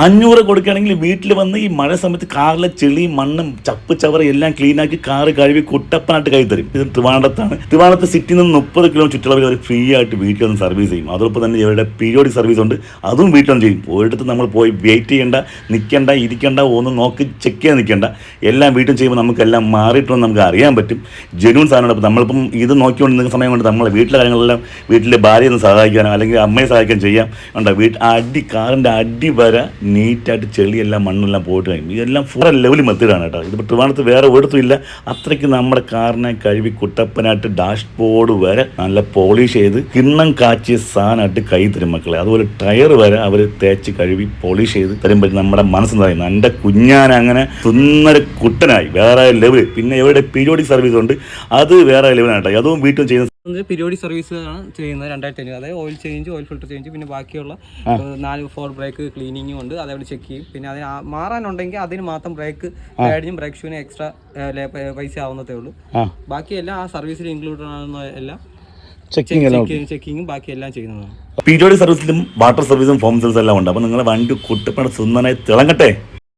അഞ്ഞൂറ് കൊടുക്കുകയാണെങ്കിൽ വീട്ടിൽ വന്ന് ഈ മഴ സമയത്ത് കാറിലെ ചെളി മണ്ണും ചപ്പ് ചവറ എല്ലാം ക്ലീൻ ആക്കി കാറ് കഴുകി കുട്ടപ്പനായിട്ട് കൈ തരും. ഇത് ട്രിവാണ്ടത്താണ് ട്രിവാണ്ടത്ത് സിറ്റിയിൽ നിന്ന് മുപ്പത് കിലോമീറ്റർ ചുറ്റളവിൽ അവർ ഫ്രീ ആയിട്ട് വീട്ടിൽ വന്ന് സർവീസ് ചെയ്യും. അതോടൊപ്പം തന്നെ ഇവരുടെ പീരിയോഡിക് സർവീസ് ഉണ്ട്. അതും വീട്ടിൽ വന്ന് ചെയ്യും. ഒരിടത്ത് നമ്മൾ പോയി വെയിറ്റ് ചെയ്യേണ്ട നിൽക്കേണ്ട ഇരിക്കേണ്ട ഒന്നും നോക്കി ചെക്ക് ചെയ്യാൻ നിൽക്കേണ്ട എല്ലാം വീട്ടിൽ ചെയ്യുമ്പോൾ നമുക്കെല്ലാം മാറിയിട്ടുണ്ടെന്ന് നമുക്ക് അറിയാൻ പറ്റും. ജെന്യൂൻ സാധനമാണ്. അപ്പോൾ നമ്മളിപ്പം ഇത് നോക്കിക്കൊണ്ട് നിൽക്കുന്ന സമയം കൊണ്ട് നമ്മളെ വീട്ടിലെ കാര്യങ്ങളെല്ലാം വീട്ടിലെ ഭാര്യയെ ഒന്ന് സഹായിക്കാനോ അല്ലെങ്കിൽ അമ്മയെ സഹായിക്കാൻ ചെയ്യാം. ഉണ്ടോ വീട്ടിൽ അടി കാറിന്റെ അടി വരെ നീറ്റായിട്ട് ചെളിയെല്ലാം മണ്ണെല്ലാം പോയിട്ട് കഴിയും. ഇതെല്ലാം ഫുൾ ലെവൽ മെത്തേഡാണ് കേട്ടോ. ഇതിപ്പോൾ ട്രിവാണത്ത് വേറെ ഒരിടത്തും ഇല്ല അത്രയ്ക്ക് നമ്മുടെ കാറിനെ കഴുകി കുട്ടപ്പനായിട്ട് ഡാഷ് ബോർഡ് വരെ നല്ല പോളിഷ് ചെയ്ത് കിണ്ണം കാച്ചിയ സാധനമായിട്ട് കൈ തരും മക്കളെ. അതുപോലെ ടയർ വരെ അവർ തേച്ച് കഴുകി പോളിഷ് ചെയ്ത് തരുമ്പോൾ നമ്മുടെ മനസ്സ് പറയുന്നത് എന്റെ കുഞ്ഞാൻ അങ്ങനെ സുന്ദര കുട്ടനായി. വേറെ ലെവൽ പിന്നെ ഇവരുടെ പീരിയോഡിക് സർവീസ് ഉണ്ട്? അത് വേറെ ലെവലാണ് കേട്ടോ. അതും വീട്ടിൽ ചെയ്യുന്ന പീരിയോഡിക് സർവീസാണ് ചെയ്യുന്നത് രണ്ടായിരത്തി അഞ്ഞൂറ് അതായത് oil change oil filter change പിന്നെ ബാക്കിയുള്ള നാല് ഫോർ ബ്രേക്ക് ക്ലീനിങ്ങും ഉണ്ട്. അതേപോലെ ചെക്ക് ചെയ്യും. പിന്നെ അതിന് മാറാനുണ്ടെങ്കിൽ അതിന് മാത്രം ബ്രേക്ക് പാഡിനും ബ്രേക്ക് ഷൂവിനും എക്സ്ട്രാ പൈസ ആവുന്നതേ ഉള്ളൂ. ബാക്കി ബാക്കിയെല്ലാം ആ സർവീസിൽ ഇൻക്ലൂഡ് ആകുന്ന എല്ലാം ചെക്കിങ് ചെക്കിങ്ങും ബാക്കി എല്ലാം ചെയ്യുന്നതാണ്. പിരിയോഡി സർവീസിലും വാട്ടർ സർവീസും ഫോം സർവീസും എല്ലാം ഉണ്ട്. അപ്പോൾ നിങ്ങളെ വണ്ടി കുട്ടിപ്പണ സുന്ദരമായി തിളങ്ങട്ടെ?